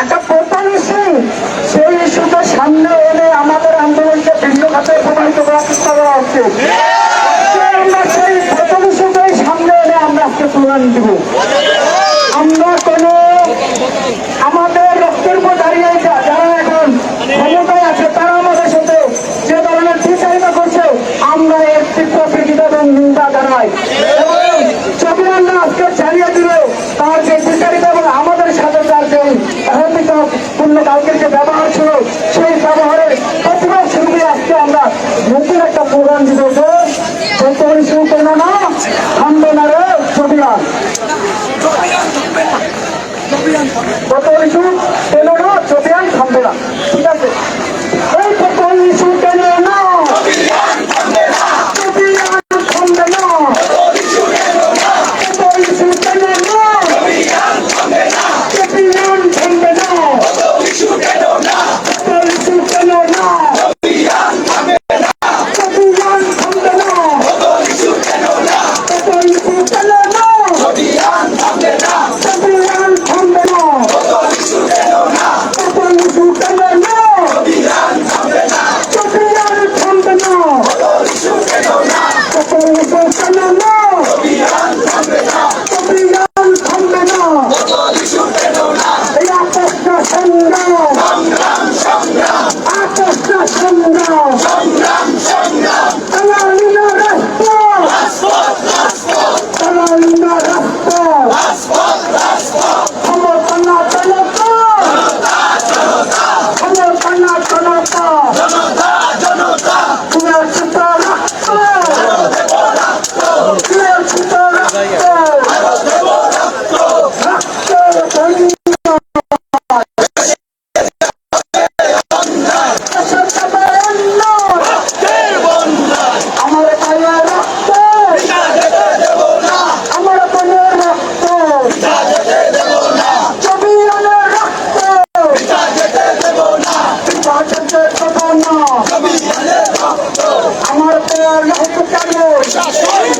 একটা প্রধান ইস্যু সেই ইস্যুটা সামনে এনে আমাদের আন্দোলনকে ভিন্ন খাতে প্রমাণিত করার চেষ্টা করা হচ্ছে। আমরা সেই প্রধান ইস্যুটাই সামনে এনে আমরা আজকে প্রমাণ দিব। আমরা কোনো আমাদের রক্তের উপর দাঁড়িয়ে যারা এখন ক্ষমতায় আছে, তারা আমাদের সাথে যে ধরনের চিন্তা করছে, আমরা এর তীব্র প্রতিবাদ এবং নিন্দা জানাই। এবং চবিরান্না আজকে জানি শাসন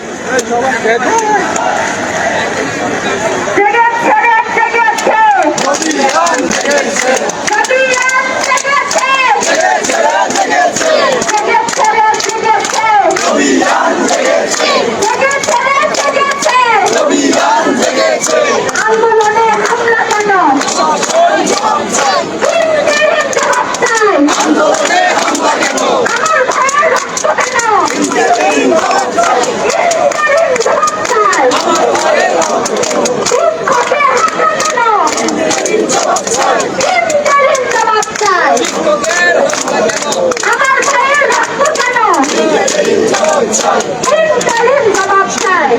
সবাই আমার জবাব চাই।